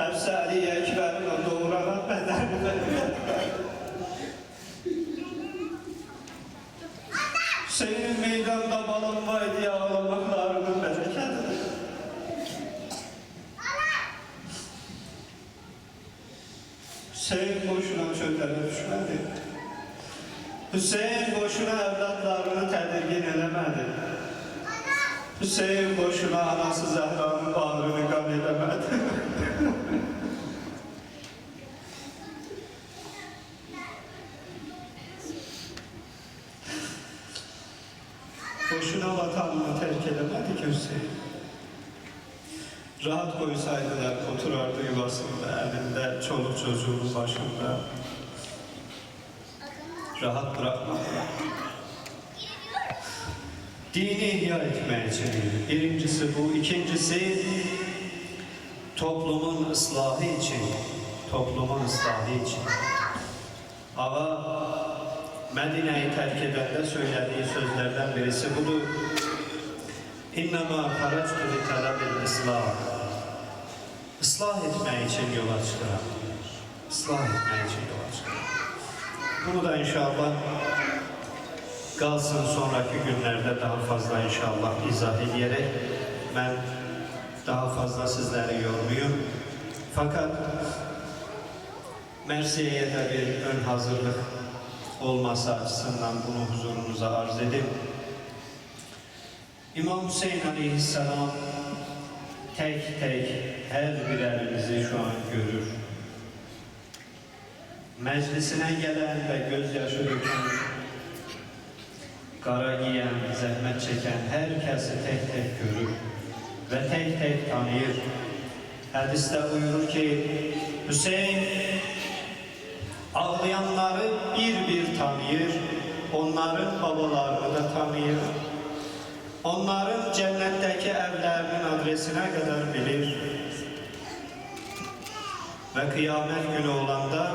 Hepsi Ali Ekber'in doğurarak bedenini Senin meydanda balon var diye ağlamaklarının bereketidir. Hüseyin boşuna çöllere düşmedi. Hüseyin boşuna evlatlarını tedirgin elemedi. Hüseyin boşuna anası Zehra'nın bağrını gam edemedi. Boşuna vatanını terk edemedi ki Hüseyin. Rahat koysaydılar oturardı yuvasında, elinde çoluk çocuğun başında. Rahat bırakmadılar. Dini ihya etmeye için. Birincisi bu. ikincisi toplumun ıslahı için. Toplumun ıslahı için. Ama Medine'yi terk edende söylediği sözlerden birisi budur. İnnemâ haraçtu li talabil ıslah. Islah etmeye için yola çıkıram. Islah etmeye için yola çıkıram. Bunu da inşallah kalsın sonraki günlerde daha fazla inşallah izah ediyerek ben daha fazla sizleri yormayayım. Fakat Mersiye'ye de bir ön hazırlık olması açısından bunu huzurunuza arz edip İmam Hüseyin Aleyhisselam tek tek her birerimizi şu an görür. Meclisine gelen ve gözyaşı döken, kara giyen, zahmet çeken herkesi tek tek görür ve tek tek tanır. Hadiste buyurur ki Hüseyin ağlayanları tanır, onların babalarını da tanır. Onların cennetteki evlerinin adresine kadar bilir. Ve kıyamet günü olanda